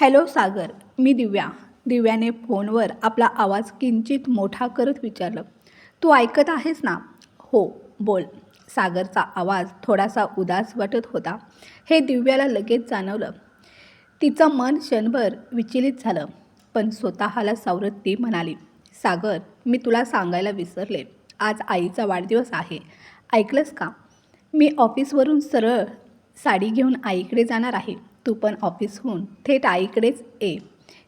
Hello सागर मी दिव्या. दिव्याने फोनवर आपला आवाज किंचित मोठा करत विचारलं. तू ऐकत आहेस ना? हो बोल. सागरचा आवाज थोडासा उदास वाटत होता. हे दिव्याला लगेच जाणवलं. तिचं मन क्षणभर विचलित झालं पण स्वतःला सावरत ती म्हणाली सागर मी तुला सांगायला विसरले. आज आईचा वाढदिवस आहे. ऐकलंस का? मी ऑफिसवरून सरळ साडी घेऊन आईकडे जाणार आहे. तू पण ऑफिसहून थेट आईकडेच ये.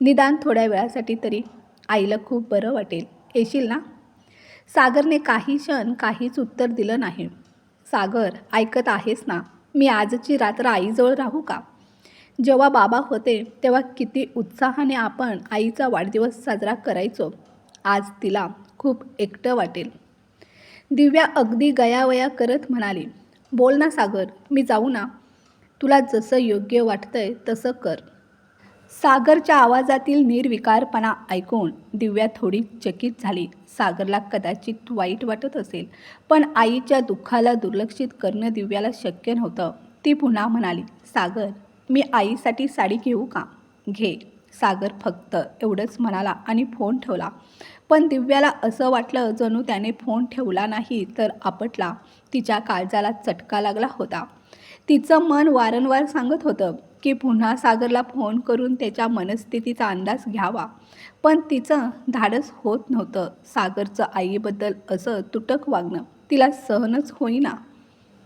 निदान थोड्या वेळासाठी तरी आईला खूप बरं वाटेल. येशील ना? सागरने काही क्षण काहीच उत्तर दिलं नाही. सागर ऐकत आहेस ना? मी आजची रात्र आईजवळ राहू का? जेव्हा बाबा होते तेव्हा किती उत्साहाने आपण आईचा वाढदिवस साजरा करायचो. आज तिला खूप एकटं वाटेल. दिव्या अगदी गयावया करत म्हणाली बोल ना सागर मी जाऊ ना. तुला जसं योग्य वाटतंय तसं कर. सागरच्या आवाजातील निर्विकारपणा ऐकून दिव्या थोडी चकित झाली. सागरला कदाचित वाईट वाटत असेल पण आईच्या दुःखाला दुर्लक्षित करणं दिव्याला शक्य नव्हतं. ती पुन्हा म्हणाली सागर मी आईसाठी साडी घेऊ का? घे. सागर फक्त एवढंच म्हणाला आणि फोन ठेवला. पण दिव्याला असं वाटलं जणू त्याने फोन ठेवला नाही तर आपटला. तिच्या काळजाला चटका लागला होता. तिचं मन वारंवार सांगत होतं की पुन्हा सागरला फोन करून त्याच्या मनस्थितीचा अंदाज घ्यावा. पण तिचं धाडस होत नव्हतं सागरचं आईबद्दल असं तुटक वागणं. तिला सहनच होईना.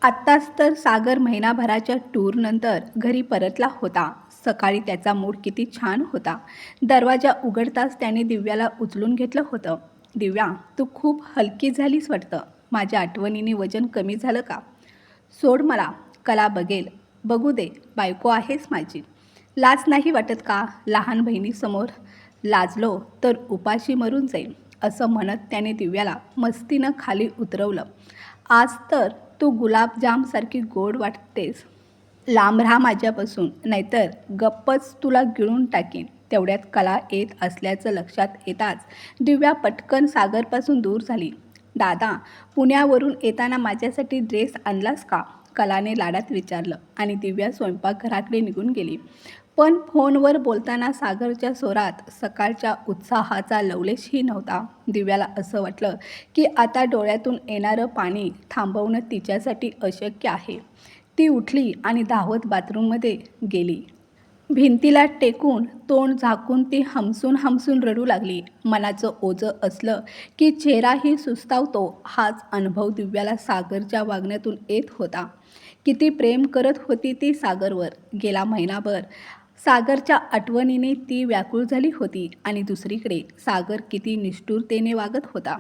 आत्ताच तर सागर महिनाभराच्या टूरनंतर घरी परतला होता. सकाळी त्याचा मूड किती छान होता. दरवाजा उघडताच त्याने दिव्याला उचलून घेतलं होतं. दिव्या तू खूप हलकी झालीस वाटतं. माझ्या आठवणीने वजन कमी झालं का? सोड मला. कला बघेल बघू दे बायको आहेस माझी. लाज नाही वाटत का? लहान बहिणीसमोर लाजलो तर उपाशी मरून जाईल असं म्हणत त्याने दिव्याला मस्तीनं खाली उतरवलं. आज तर तू गुलाबजामसारखी गोड वाटतेस. लांब राहा माझ्यापासून नाहीतर गप्पच तुला गिळून टाकीन. तेवढ्यात कला येत असल्याचं लक्षात येताच दिव्या पटकन सागरपासून दूर झाली. दादा पुण्यावरून येताना माझ्यासाठी ड्रेस आणलास का? कलाने लाडात विचारलं आणि दिव्या स्वयंपाकघराकडे निघून गेली. पण फोनवर बोलताना सागरच्या स्वरात सकाळच्या उत्साहाचा लवलेशही नव्हता. दिव्याला असं वाटलं की आता डोळ्यातून येणारं पाणी थांबवणं तिच्यासाठी अशक्य आहे. ती उठली आणि धावत बाथरूममध्ये गेली. भिंतीला टेकून तोंड झाकून ती हमसून हमसून रडू लागली. मनाचं ओझं असलं की चेहराही सुस्तावतो हाच अनुभव दिव्याला सागरच्या वागण्यातून येत होता. किती प्रेम करत होती ती सागरवर. गेला महिनाभर. सागरच्या आठवणीने ती व्याकुळ झाली होती आणि दुसरीकडे सागर किती निष्ठुरतेने वागत होता.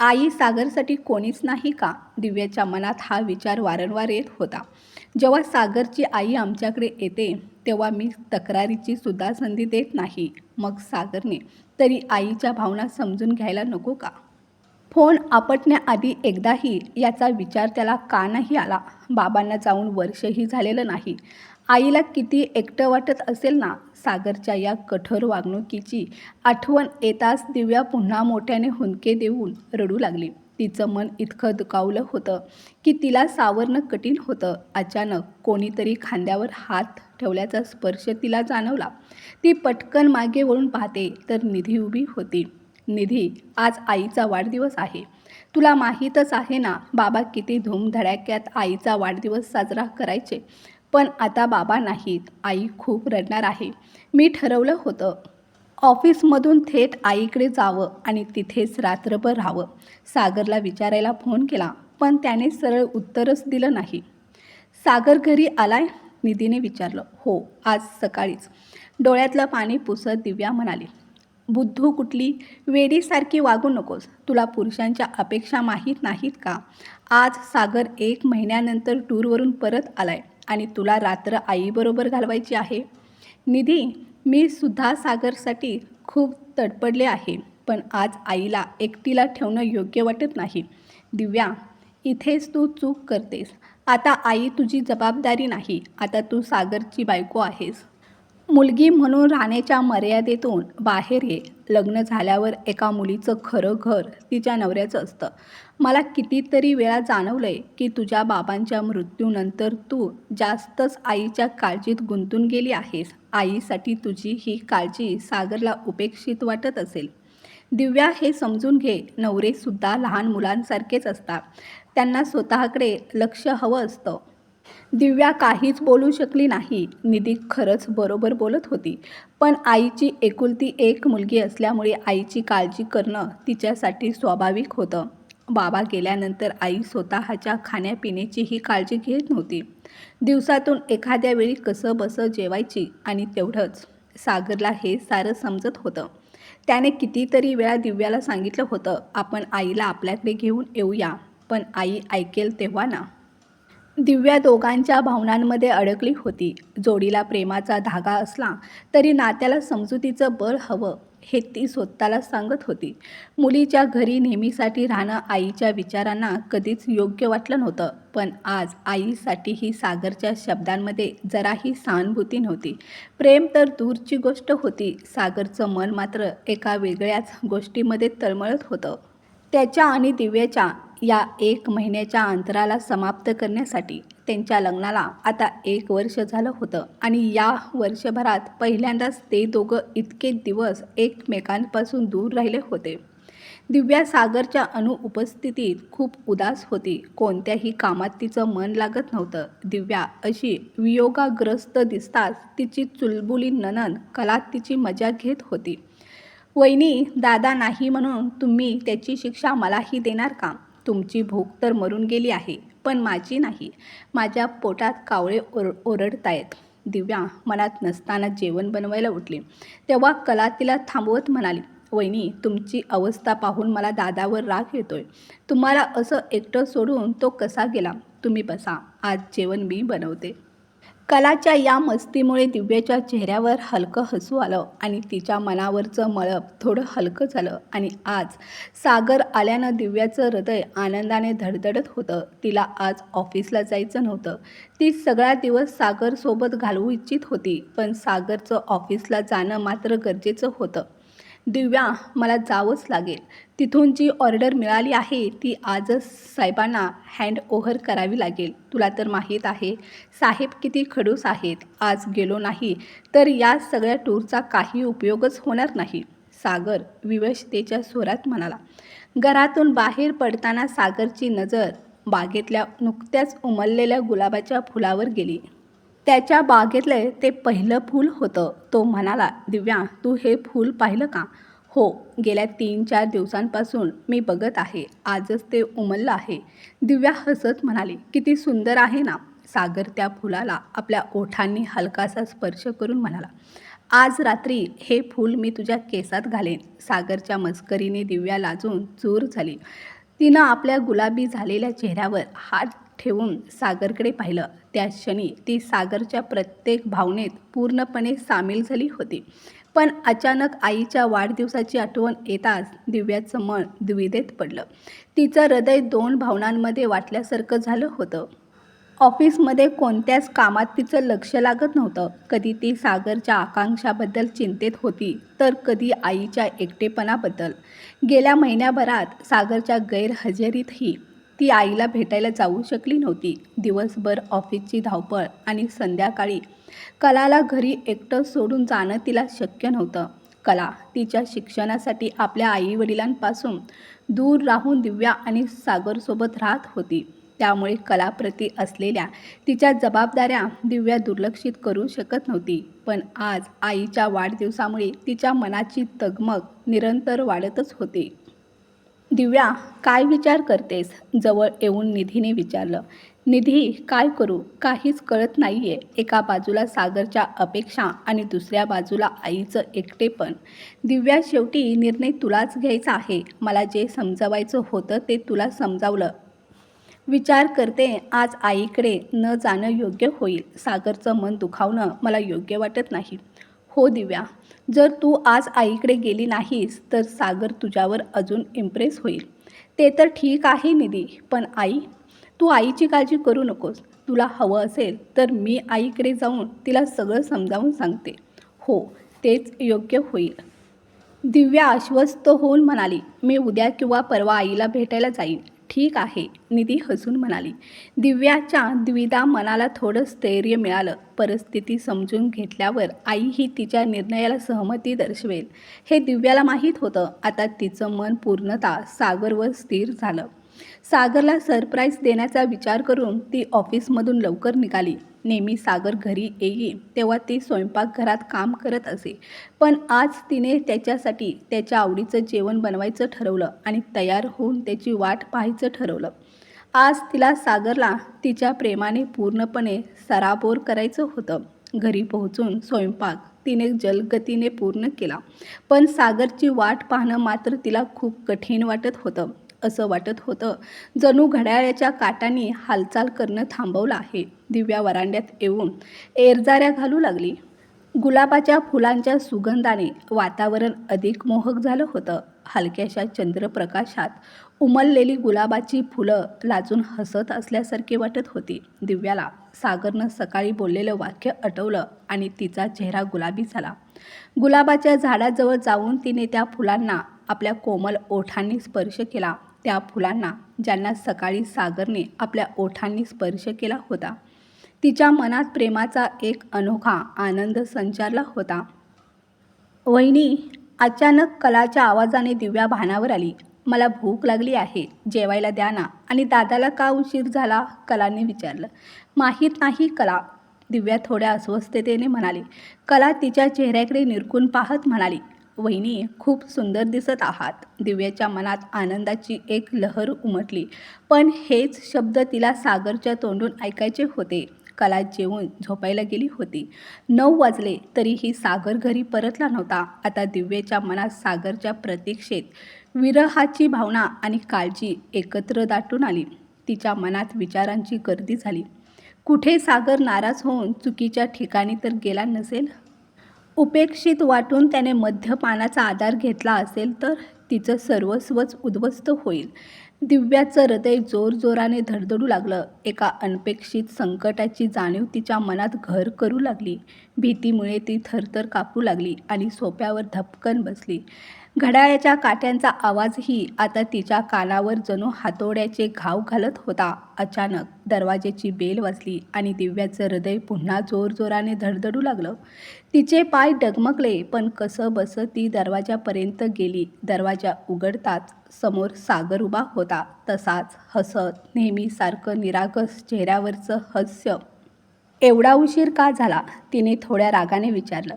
आई सागरसाठी कोणीच नाही का? दिव्याच्या मनात हा विचार वारंवार येत होता. जेव्हा सागरची आई आमच्याकडे येते तेव्हा मी तक्रारीची सुद्धा संधी देत नाही. मग सागरने तरी आईच्या भावना समजून घ्यायला नको का? फोन आपटण्याआधी एकदाही याचा विचार त्याला का नाही आला? बाबांना जाऊन वर्षही झालेलं नाही. आईला किती एकटं वाटत असेल ना? सागरच्या या कठोर वागणुकीची आठवण येताच दिव्या पुन्हा मोठ्याने हुंदके देऊन रडू लागली. तिचं मन इतकं दुखावलं होतं की तिला सावरणं कठीण होतं. अचानक कोणीतरी खांद्यावर हात ठेवल्याचा स्पर्श तिला जाणवला. ती पटकन मागे वळून पाहते तर निधी उभी होती. निधी आज आईचा वाढदिवस आहे. तुला माहीतच आहे ना बाबा किती धूमधडाक्यात आईचा वाढदिवस साजरा करायचे. पण आता बाबा नाहीत. आई खूप रडणार आहे. मी ठरवलं होतं ऑफिसमधून थेट आईकडे जावं आणि तिथेच रात्रभर राहावं. सागरला विचारायला फोन केला पण त्याने सरळ उत्तरच दिलं नाही. सागर घरी आलाय? निधीने विचारलं. हो आज सकाळीच. डोळ्यातलं पाणी पुसत दिव्या म्हणाली बुद्धू कुठली? वेडीसारखी वागू नकोस. तुला पुरुषांच्या अपेक्षा माहीत नाहीत का? आज सागर एक महिन्यानंतर टूरवरून परत आलाय आणि तुला रात्र आईबरोबर घालवायची आहे? निधी मी सुद्धा सागरसाठी खूप तडपडले आहे पण आज आईला एकटीला ठेवणं योग्य वाटत नाही. दिव्या इथेच तू चूक करतेस. आता आई तुझी जबाबदारी नाही. आता तू सागरची बायको आहेस. मुलगी म्हणून राहण्याच्या मर्यादेतून बाहेर ये. लग्न झाल्यावर एका मुलीचं खरं घर तिच्या नवऱ्याचं असतं. मला कितीतरी वेळा जाणवलं आहे की तुझ्या बाबांच्या मृत्यूनंतर तू जास्तच आईच्या काळजीत गुंतून गेली आहेस. आईसाठी तुझी ही काळजी सागरला उपेक्षित वाटत असेल. दिव्या हे समजून घे नवरेसुद्धा लहान मुलांसारखेच असतात. त्यांना स्वतःकडे लक्ष हवं असतं. दिव्या काहीच बोलू शकली नाही. निधी खरंच बरोबर बोलत होती. पण आईची एकुलती एक मुलगी असल्यामुळे आईची काळजी करणं तिच्यासाठी स्वाभाविक होतं. बाबा गेल्यानंतर आई स्वतःच्या खाण्यापिण्याचीही काळजी घेत नव्हती. दिवसातून एखाद्या वेळी कसं बसं जेवायची आणि तेवढंच सागरला हे सारं समजत होतं. त्याने कितीतरी वेळा दिव्याला सांगितलं होतं आपण आईला आपल्याकडे घेऊन येऊया पण आई ऐकेल तेव्हा ना. दिव्या दोघांच्या भावनांमध्ये अडकली होती. जोडीला प्रेमाचा धागा असला तरी नात्याला समजुतीचं बळ हवं हे ती स्वतःला सांगत होती. मुलीच्या घरी नेहमीसाठी राहणं आईच्या विचारांना कधीच योग्य वाटलं नव्हतं पण आज आईसाठीही सागरच्या शब्दांमध्ये जराही सहानुभूती नव्हती. प्रेम तर दूरची गोष्ट होती. सागरचं मन मात्र एका वेगळ्याच गोष्टीमध्ये तळमळत होतं. त्याच्या आणि दिव्याच्या या एक महिन्याच्या अंतराला समाप्त करण्यासाठी त्यांच्या लग्नाला आता एक वर्ष झालं होतं. आणि या वर्षभरात पहिल्यांदाच ते दोघं इतके दिवस एकमेकांपासून दूर राहिले होते. दिव्या सागरच्या अनुपस्थितीत खूप उदास होती. कोणत्याही कामात तिचं मन लागत नव्हतं. दिव्या अशी वियोगाग्रस्त दिसताच तिची चुलबुली ननन कला तिची मजा घेत होती. वहिनी दादा नाही म्हणून तुम्ही त्याची शिक्षा मलाही देणार का? तुमची भूक तर मरून गेली आहे पण माझी नाही. माझ्या पोटात कावळे ओर ओरडतायत. दिव्या मनात नसताना जेवण बनवायला उठली. तेव्हा कला तिला थांबवत म्हणाली वहिनी तुमची अवस्था पाहून मला दादावर राग येतोय. तुम्हाला असं एकटं सोडून तो कसा गेला? तुम्ही बसा आज जेवण मी बनवते. कलाच्या या मस्तीमुळे दिव्याच्या चेहऱ्यावर हलकं हसू आलं आणि तिच्या मनावरचं मळप थोडं हलकं झालं आणि आज सागर आल्यानं दिव्याचं हृदय आनंदाने धडधडत होतं. तिला आज ऑफिसला जायचं नव्हतं. ती सगळा दिवस सागरसोबत घालवू इच्छित होती पण सागरचं ऑफिसला जाणं मात्र गरजेचं होतं. दिव्या मला जावंच लागेल. तिथून जी ऑर्डर मिळाली आहे ती आजच साहेबांना हँड ओव्हर करावी लागेल. तुला तर माहीत आहे साहेब किती खडूस आहेत. आज गेलो नाही तर या सगळ्या टूरचा काही उपयोगच होणार नाही. सागर विवशतेच्या स्वरात म्हणाला. घरातून बाहेर पडताना सागरची नजर बागेतल्या नुकत्याच उमललेल्या गुलाबाच्या फुलावर गेली. त्याच्या बागेतलं ते पहिलं फूल होतं. तो म्हणाला दिव्या तू हे फूल पाहिलं का? हो गेल्या तीन चार दिवसांपासून मी बघत आहे. आजच ते उमललं आहे. दिव्या हसत म्हणाली किती सुंदर आहे ना. सागर त्या फुलाला आपल्या ओठांनी हलकासा स्पर्श करून म्हणाला आज रात्री हे फूल मी तुझ्या केसात घालेन. सागरच्या मस्करीने दिव्या लाजून चूर झाली. तिनं आपल्या गुलाबी झालेल्या चेहऱ्यावर हात ठेवून सागरकडे पाहिलं. त्या क्षणी ती सागरच्या प्रत्येक भावनेत पूर्णपणे सामील झाली होती. पण अचानक आईच्या वाढदिवसाची आठवण येताच दिव्याचं मन द्विधेत पडलं. तिचं हृदय दोन भावनांमध्ये वाटल्यासारखं झालं होतं. ऑफिसमध्ये कोणत्याच कामात तिचं लक्ष लागत नव्हतं. कधी ती सागरच्या आकांक्षाबद्दल चिंतेत होती तर कधी आईच्या एकटेपणाबद्दल. गेल्या महिन्याभरात सागरच्या गैरहजेरीतही ती आईला भेटायला जाऊ शकली नव्हती. दिवसभर ऑफिसची धावपळ आणि संध्याकाळी कलाला घरी एकटं सोडून जाणं तिला शक्य नव्हतं. कला तिच्या शिक्षणासाठी आपल्या आईवडिलांपासून दूर राहून दिव्या आणि सागरसोबत राहत होती. त्यामुळे कलाप्रती असलेल्या तिच्या जबाबदाऱ्या दिव्या दुर्लक्षित करू शकत नव्हती. पण आज आईच्या वाढदिवसामुळे तिच्या मनाची तगमग निरंतर वाढतच होती. दिव्या काय विचार करतेस? जवळ येऊन निधीने विचारलं. निधी काय करू? काहीच कळत नाही आहे एका बाजूला सागरच्या अपेक्षा आणि दुसऱ्या बाजूला आईचं एकटेपण दिव्या शेवटी निर्णय तुलाच घ्यायचा आहे. मला जे समजवायचं होतं ते तुला समजावलं. विचार करते आज आईकडे न जाणं योग्य होईल. सागरचं मन दुखावणं मला योग्य वाटत नाही. हो दिव्या जर तू आज आईकडे गेली नाहीस तर सागर तुझ्यावर अजून इम्प्रेस होईल. ते तर ठीक आहे निधी पण आई तू आईची काळजी करू नकोस. तुला हवं असेल तर मी आईकडे जाऊन तिला सगळं समजावून सांगते. हो तेच योग्य होईल. दिव्या आश्वस्त होऊन म्हणाली मी उद्या किंवा परवा आईला भेटायला जाईन. ठीक आहे निधी हसून म्हणाली. दिव्याच्या द्विधा मनाला थोडं स्थैर्य मिळालं. परिस्थिती समजून घेतल्यावर आई ही तिच्या निर्णयाला सहमती दर्शवेल. हे दिव्याला माहीत होतं. आता तिचं मन पूर्णतः सागरवर स्थिर झालं. सागरला सरप्राईज देण्याचा विचार करून ती ऑफिसमधून लवकर निघाली. नेहमी सागर घरी येई तेव्हा ती स्वयंपाकघरात काम करत असे. पण आज तिने त्याच्यासाठी त्याच्या आवडीचं जेवण बनवायचं ठरवलं आणि तयार होऊन त्याची वाट पाहायचं ठरवलं. आज तिला सागरला तिच्या प्रेमाने पूर्णपणे सराबोर करायचं होतं. घरी पोहोचून स्वयंपाक तिने जलगतीने पूर्ण केला. पण सागरची वाट पाहणं मात्र तिला खूप कठीण वाटत होतं. असं वाटत होतं. जणू घड्याळाच्या काटांनी हालचाल करणं थांबवलं आहे. दिव्या वरांड्यात येऊन एरजाऱ्या घालू लागली. गुलाबाच्या फुलांच्या सुगंधाने वातावरण अधिक मोहक झालं होतं. हलक्याशा चंद्रप्रकाशात उमललेली गुलाबाची फुलं लाजून हसत असल्यासारखी वाटत होती. दिव्याला सागरनं सकाळी बोललेलं वाक्य आठवलं आणि तिचा चेहरा गुलाबी झाला. गुलाबाच्या झाडाजवळ जाऊन तिने त्या फुलांना आपल्या कोमल ओठांनी स्पर्श केला. त्या फुलांना ज्यांना सकाळी सागरने आपल्या ओठांनी स्पर्श केला होता. तिच्या मनात प्रेमाचा एक अनोखा आनंद संचारला होता. वहिनी अचानक कलाच्या आवाजाने दिव्या भानावर आली. मला भूक लागली आहे. जेवायला द्या ना. आणि दादाला का उशीर झाला? कलाने विचारलं. माहीत नाही कला. दिव्या थोड्या अस्वस्थतेने म्हणाली. कला तिच्या चेहऱ्याकडे निरखून पाहत म्हणाली. वहिनी खूप सुंदर दिसत आहात. दिव्याच्या मनात आनंदाची एक लहर उमटली. पण हेच शब्द तिला सागरच्या तोंडून ऐकायचे होते. कला जेवून झोपायला गेली होती. नऊ वाजले तरीही सागर घरी परतला नव्हता. आता दिव्याच्या मनात सागरच्या प्रतीक्षेत विरहाची भावना आणि काळजी एकत्र दाटून आली. तिच्या मनात विचारांची गर्दी झाली. कुठे सागर नाराज होऊन चुकीच्या ठिकाणी तर गेला नसेल? उपेक्षित वाटून त्याने मद्यपानाचा आधार घेतला असेल तर तिचं सर्वस्वच उद्ध्वस्त होईल. दिव्याचं हृदय जोरजोराने धडधडू लागलं. एका अनपेक्षित संकटाची जाणीव तिच्या मनात घर करू लागली. भीतीमुळे ती थरथर कापू लागली आणि सोप्यावर धपकन बसली. घड्याळ्याच्या काट्यांचा आवाजही आता तिच्या कानावर जणू हातोड्याचे घाव घालत होता. अचानक दरवाजेची बेल वाजली आणि दिव्याचं हृदय पुन्हा जोरजोराने धडधडू लागलं. तिचे पाय डगमगले पण कसं बसं ती दरवाजापर्यंत गेली. दरवाजा उघडताच समोर सागर उभा होता. तसाच हसत नेहमीसारखं निरागस चेहऱ्यावरचं हास्य एवढा उशीर का झाला? तिने थोड्या रागाने विचारलं.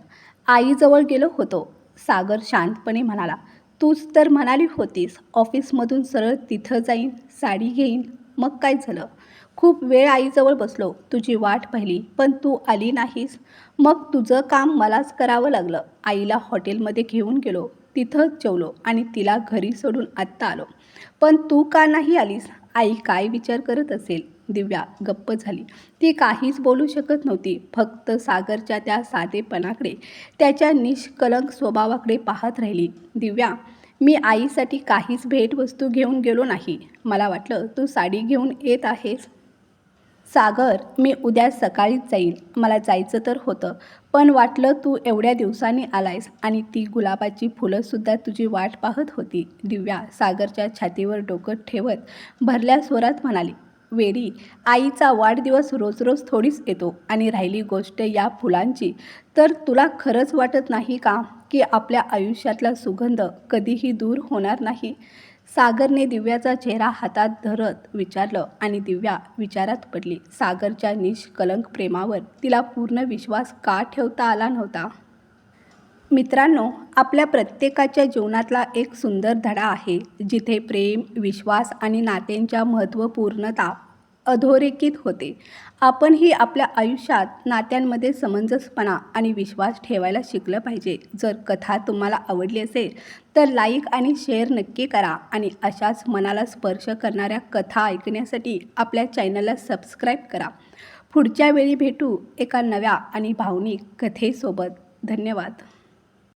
आईजवळ गेलो होतो. सागर शांतपणे म्हणाला तूच तर म्हणाली होतीस ऑफिसमधून सरळ तिथं जाईन साडी घेईन मग काय झालं? खूप वेळ आईजवळ बसलो तुझी वाट पाहिली पण तू आली नाहीस. मग तुझं काम मलाच करावं लागलं. आईला हॉटेलमध्ये घेऊन गेलो तिथंच जेवलो आणि तिला घरी सोडून आत्ता आलो. पण तू का नाही आलीस? आई काय विचार करत असेल? दिव्या गप्प झाली. ती काहीच बोलू शकत नव्हती. फक्त सागरच्या त्या साधेपणाकडे त्याच्या निष्कलंक स्वभावाकडे पाहत राहिली. दिव्या मी आईसाठी काहीच भेटवस्तू घेऊन गेलो नाही. मला वाटलं तू साडी घेऊन येत आहेस. सागर मी उद्या सकाळीच जाईल मला जायचं तर होतं. पण वाटलं तू एवढ्या दिवसांनी आलायस आणि ती गुलाबाची फुलंसुद्धा तुझी वाट पाहत होती. दिव्या सागरच्या छातीवर डोकं ठेवत भरल्या स्वरात म्हणाली वेडी आईचा वाढदिवस रोज रोज थोडीच येतो आणि राहिली गोष्ट या फुलांची. तर तुला खरंच वाटत नाही का की आपल्या आयुष्यातला सुगंध कधीही दूर होणार नाही? सागरने दिव्याचा चेहरा हातात धरत विचारलं आणि दिव्या विचारात पडली. सागरच्या निष्कलंक प्रेमावर तिला पूर्ण विश्वास का ठेवता आला नव्हता? मित्रांनो आपल्या प्रत्येकाच्या जीवनातला एक सुंदर धडा आहे जिथे प्रेम विश्वास आणि नात्यांच्या महत्त्वपूर्णता अधोरेखित होते. आपणही आपल्या आयुष्यात नात्यांमध्ये समंजसपणा आणि विश्वास ठेवायला शिकलं पाहिजे. जर कथा तुम्हाला आवडली असेल तर लाईक आणि शेअर नक्की करा आणि अशाच मनाला स्पर्श करणाऱ्या कथा ऐकण्यासाठी आपल्या चॅनलला सबस्क्राईब करा. पुढच्या वेळी भेटू एका नव्या आणि भावनिक कथेसोबत. धन्यवाद.